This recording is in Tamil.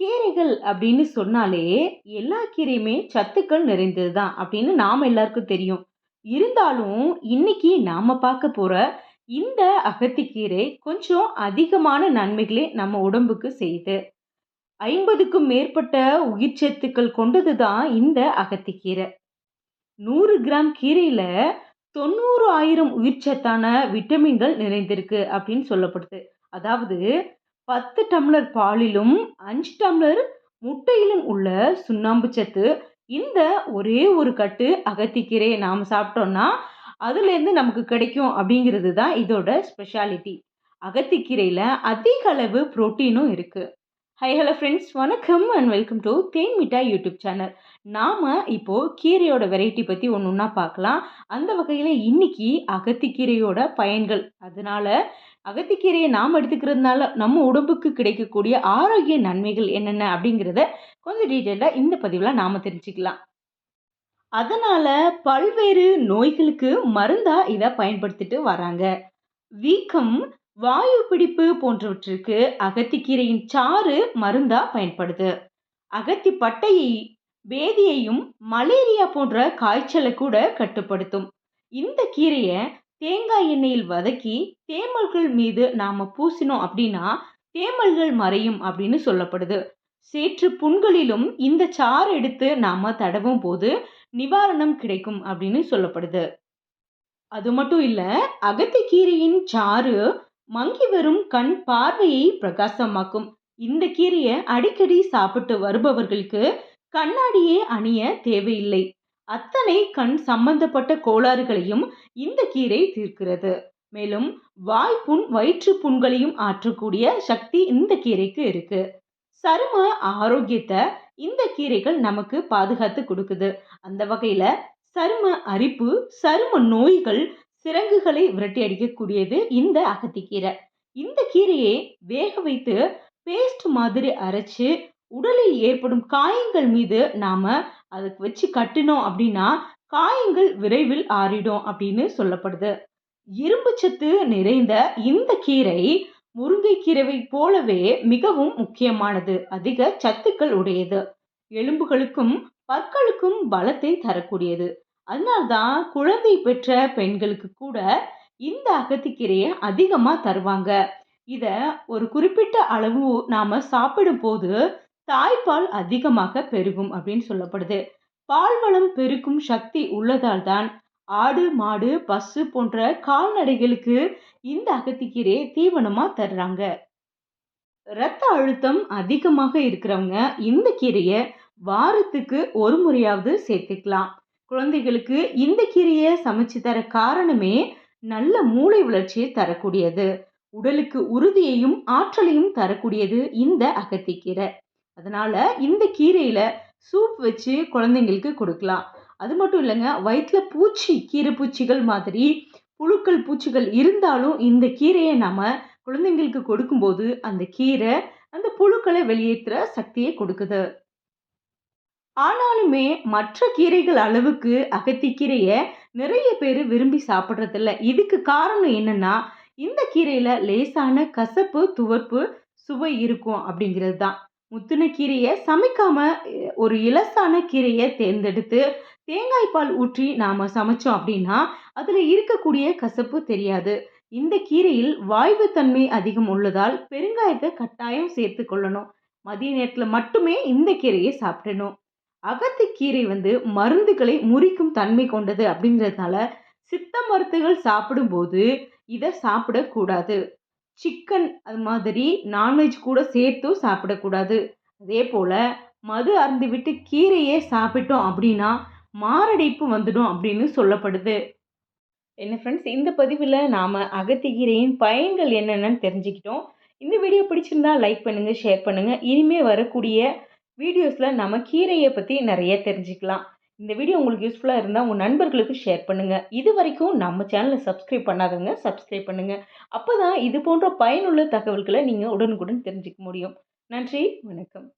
கீரைகள் அப்படின்னு சொன்னாலே எல்லா கீரையுமே சத்துக்கள் நிறைந்தது தான் அப்படின்னு நாம் எல்லாருக்கும் தெரியும். இருந்தாலும் இன்னைக்கு நாம் பார்க்க போகிற இந்த அகத்திக்கீரை கொஞ்சம் அதிகமான நன்மைகளை நம்ம உடம்புக்கு செய்யுது. ஐம்பதுக்கும் மேற்பட்ட உயிர் சத்துக்கள் கொண்டது தான் இந்த அகத்திக்கீரை. நூறு கிராம் கீரையில் தொண்ணூறு ஆயிரம் உயிர்ச்சத்தான விட்டமின்கள் நிறைந்திருக்கு அப்படின்னு சொல்லப்படுது. அதாவது பத்து டம்ளர் பாலிலும் அஞ்சு டம்ளர் முட்டையிலும் உள்ள சுண்ணாம்பு சத்து. இந்த ஒரே ஒரு கட்டு அகத்திக்கீரையை நாம் சாப்பிட்டோம்னா அதுலேருந்து நமக்கு கிடைக்கும் அப்படிங்கிறது தான் இதோட ஸ்பெஷாலிட்டி அகத்திக்கீரையில் அதிக அளவு புரோட்டீனும் இருக்குது ஹை ஹலோ ஃப்ரெண்ட்ஸ் வணக்கம் and welcome to Then Mittai YouTube channel நாம் இப்போது கீரையோட வெரைட்டி பற்றி ஒன்று ஒன்றா பார்க்கலாம். அந்த வகையில் இன்றைக்கி அகத்திக்கீரையோட பயன்கள். அதனால் அகத்திக்கீரையை நாம் எடுத்துக்கிறதுனால நம்ம உடம்புக்கு கிடைக்கக்கூடிய ஆரோக்கிய நன்மைகள் என்னென்ன அப்படிங்கிறத கொஞ்சம் டீட்டெயிலாக இந்த பதிவில் நாம் தெரிஞ்சுக்கலாம். அதனால் பல்வேறு நோய்களுக்கு மருந்தாக இதை பயன்படுத்திட்டு வராங்க. வீக்கம் வாயு பிடிப்பு போன்றவற்றிற்கு அகத்திக்கீரையின் சாறு மருந்தாக பயன்படுது. அகத்தி பட்டையை வேதியையும் மலேரியா போன்ற காய்ச்சலை கூட கட்டுப்படுத்தும். இந்த கீரையை தேங்காய் எண்ணெயில் வதக்கி தேமல்கள் மீது நாம் பூசினோம் அப்படின்னா தேமல்கள் மறையும் அப்படின்னு சொல்லப்படுது. சேற்று புண்களிலும் இந்த சாறு எடுத்து நாம் தடவும் போது நிவாரணம் கிடைக்கும் அப்படின்னு சொல்லப்படுது. அது மட்டும் இல்லை அகத்திக்கீரையின் சாறு மங்கி வரும் கண் பார்வையை பிரகாசமாக்கும். இந்த கீரையை அடிக்கடி சாப்பிட்டு வருபவர்களுக்கு கண்ணாடியே அணிய தேவையில்லை. அத்தனை கண் சம்பந்தப்பட்ட கோளாறுகளையும் இந்த கீரை தீர்க்கிறது. மேலும் வாய்ப்புண் வயிற்று புண்களையும் ஆற்றக்கூடிய சக்தி இந்த கீரைக்கு இருக்கு. சரும ஆரோக்கியத்தை இந்த கீரைகள் நமக்கு பாதுகாத்து கொடுக்குது. அந்த வகையில சரும அரிப்பு சரும நோய்கள் சிறங்குகளை விரட்டி அடிக்கக்கூடியது இந்த அகத்திக்கீரை. இந்த கீரையை வேக வைத்து பேஸ்ட் மாதிரி அரைச்சு உடலில் ஏற்படும் காயங்கள் மீது நாம அதுக்கு வச்சு கட்டினோம் அப்படின்னா காயங்கள் விரைவில் ஆறிடும் அப்படின்னு சொல்லப்படுது. இரும்பு சத்து நிறைந்த இந்த கீரை முருங்கைக்கீரைவை போலவே மிகவும் முக்கியமானது. அதிக சத்துக்கள் உடையது. எலும்புகளுக்கும் பற்களுக்கும் பலத்தை தரக்கூடியது. அதனால்தான் குழந்தை பெற்ற பெண்களுக்கு கூட இந்த அகத்திக்கீரையை அதிகமாக தருவாங்க. இதை ஒரு குறிப்பிட்ட அளவு நாம் சாப்பிடும் போது தாய்ப்பால் அதிகமாக பெருகும் அப்படின்னு சொல்லப்படுது. பால்வளம் பெருக்கும் சக்தி உள்ளதால் தான் ஆடு மாடு பசு போன்ற கால்நடைகளுக்கு இந்த அகத்திக்கீரையை தீவனமாக தர்றாங்க. இரத்த அழுத்தம் அதிகமாக இருக்கிறவங்க இந்த கீரையை வாரத்துக்கு ஒரு முறையாவது சேர்த்துக்கலாம். குழந்தைகளுக்கு இந்த கீரையை சமைச்சு தர காரணமே நல்ல மூளை வளர்ச்சியை தரக்கூடியது. உடலுக்கு உறுதியையும் ஆற்றலையும் தரக்கூடியது இந்த அகத்திக்கீரை. அதனால் இந்த கீரையில் சூப் வச்சு குழந்தைங்களுக்கு கொடுக்கலாம். அது மட்டும் இல்லைங்க வயிற்றில் பூச்சி கீரை பூச்சிகள் மாதிரி புழுக்கள் பூச்சிகள் இருந்தாலும் இந்த கீரையை நம்ம குழந்தைங்களுக்கு கொடுக்கும்போது அந்த கீரை அந்த புழுக்களை வெளியேற்றுற சக்தியை கொடுக்குது. ஆனாலுமே மற்ற கீரைகள் அளவுக்கு அகத்திக்கீரையை நிறைய பேர் விரும்பி சாப்பிட்றதில்ல. இதுக்கு காரணம் என்னன்னா இந்த கீரையில் லேசான கசப்பு துவர்ப்பு சுவை இருக்கும் அப்படிங்கிறது தான். முத்துன கீரையை சமைக்காம ஒரு இலசான கீரையை தேர்ந்தெடுத்து தேங்காய் பால் ஊற்றி நாம் சமைச்சோம் அப்படின்னா அதில் இருக்கக்கூடிய கசப்பு தெரியாது. இந்த கீரையில் வாய்வு தன்மை அதிகம் உள்ளதால் பெருங்காயத்தை கட்டாயம் சேர்த்து கொள்ளணும். மதிய நேரத்தில் மட்டுமே இந்த கீரையை சாப்பிடணும். அகத்து கீரை வந்து மருந்துகளை முறிக்கும் தன்மை கொண்டது அப்படிங்கிறதுனால சித்த மருத்துகள் சாப்பிடும்போது இதை சாப்பிடக்கூடாது. சிக்கன் அது மாதிரி நான்வெஜ் கூட சேர்த்தும் சாப்பிடக்கூடாது. அதே போல் மது அருந்து விட்டு கீரையே சாப்பிட்டோம் அப்படின்னா மாரடைப்பு வந்துடும் அப்படின்னு சொல்லப்படுது. என்ன ஃப்ரெண்ட்ஸ் இந்த பதிவில் நாம் அகத்திக்கீரையின் பயன்கள் என்னென்னு தெரிஞ்சுக்கிட்டோம். இந்த வீடியோ பிடிச்சிருந்தா லைக் பண்ணுங்கள் ஷேர் பண்ணுங்கள் இனிமேல் வரக்கூடிய வீடியோஸில் நம்ம கீரையை பற்றி நிறைய தெரிஞ்சுக்கலாம். இந்த வீடியோ உங்களுக்கு யூஸ்ஃபுல்லாக இருந்தால் உங்கள் நண்பர்களுக்கு ஷேர் பண்ணுங்கள் இது வரைக்கும் நம்ம சேனலை சப்ஸ்கிரைப் பண்ணாதவங்க சப்ஸ்கிரைப் பண்ணுங்கள் அப்போ தான் இது போன்ற பயனுள்ள தகவல்களை நீங்கள் உடனுக்குடன் தெரிஞ்சுக்க முடியும். நன்றி வணக்கம்.